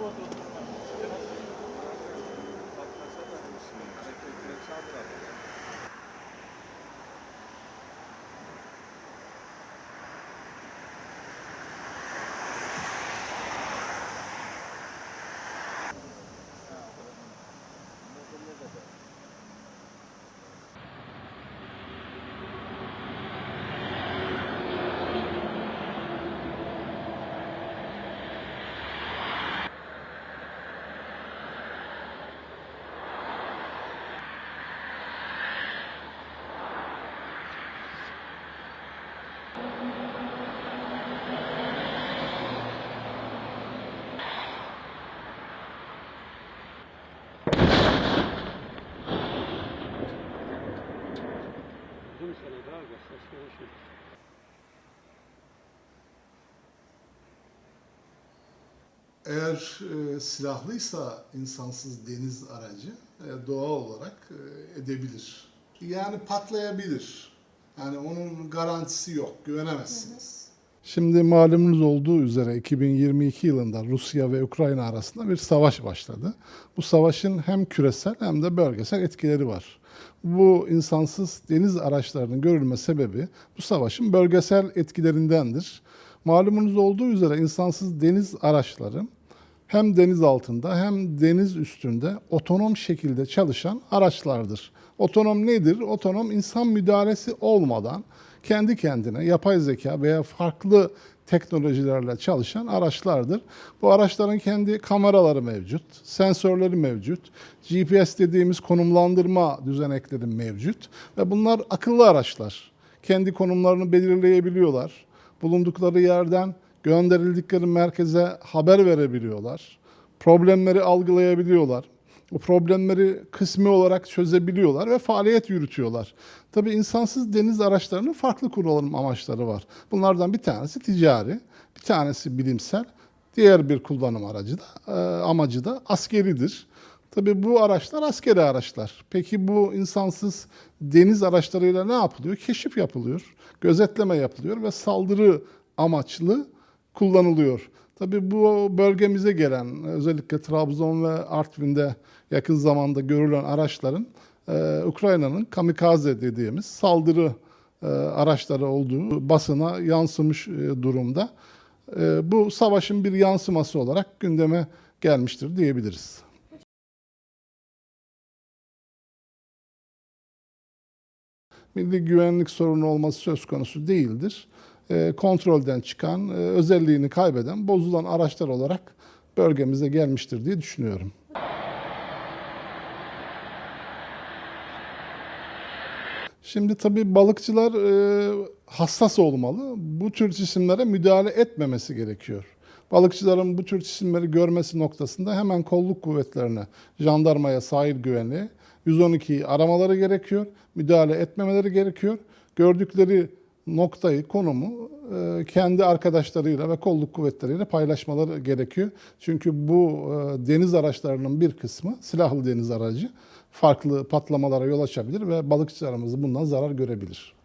Uzun Eğer e, silahlıysa insansız deniz aracı e, doğal olarak e, edebilir. Yani patlayabilir. Yani onun garantisi yok, güvenemezsiniz. Şimdi malumunuz olduğu üzere 2022 yılında Rusya ve Ukrayna arasında bir savaş başladı. Bu savaşın hem küresel hem de bölgesel etkileri var. Bu insansız deniz araçlarının görülme sebebi bu savaşın bölgesel etkilerindendir. Malumunuz olduğu üzere insansız deniz araçları hem deniz altında hem deniz üstünde otonom şekilde çalışan araçlardır. Otonom nedir? Otonom insan müdahalesi olmadan kendi kendine yapay zeka veya farklı teknolojilerle çalışan araçlardır. Bu araçların kendi kameraları mevcut, sensörleri mevcut, GPS dediğimiz konumlandırma düzenekleri mevcut ve bunlar akıllı araçlar. Kendi konumlarını belirleyebiliyorlar. Bulundukları yerden gönderildikleri merkeze haber verebiliyorlar. Problemleri algılayabiliyorlar. Bu problemleri kısmi olarak çözebiliyorlar ve faaliyet yürütüyorlar. Tabii insansız deniz araçlarının farklı kullanım amaçları var. Bunlardan bir tanesi ticari, bir tanesi bilimsel, diğer bir kullanım aracı da e, amacı da askeridir. Tabii bu araçlar askeri araçlar. Peki bu insansız deniz araçlarıyla ne yapılıyor? Keşif yapılıyor, gözetleme yapılıyor ve saldırı amaçlı kullanılıyor. Tabii bu bölgemize gelen özellikle Trabzon ve Artvin'de yakın zamanda görülen araçların e, Ukrayna'nın kamikaze dediğimiz saldırı e, araçları olduğu basına yansımış e, durumda. E, bu savaşın bir yansıması olarak gündeme gelmiştir diyebiliriz. Milli güvenlik sorunu olması söz konusu değildir. E, kontrolden çıkan, e, özelliğini kaybeden, bozulan araçlar olarak bölgemize gelmiştir diye düşünüyorum. Şimdi tabii balıkçılar e, hassas olmalı. Bu tür cisimlere müdahale etmemesi gerekiyor. Balıkçıların bu tür cisimleri görmesi noktasında hemen kolluk kuvvetlerine, jandarmaya, sahil güvenliği 112'yi aramaları gerekiyor. Müdahale etmemeleri gerekiyor. Gördükleri noktayı, konumu e, kendi arkadaşlarıyla ve kolluk kuvvetleriyle paylaşmaları gerekiyor. Çünkü bu e, deniz araçlarının bir kısmı silahlı deniz aracı farklı patlamalara yol açabilir ve balıkçılarımız bundan zarar görebilir.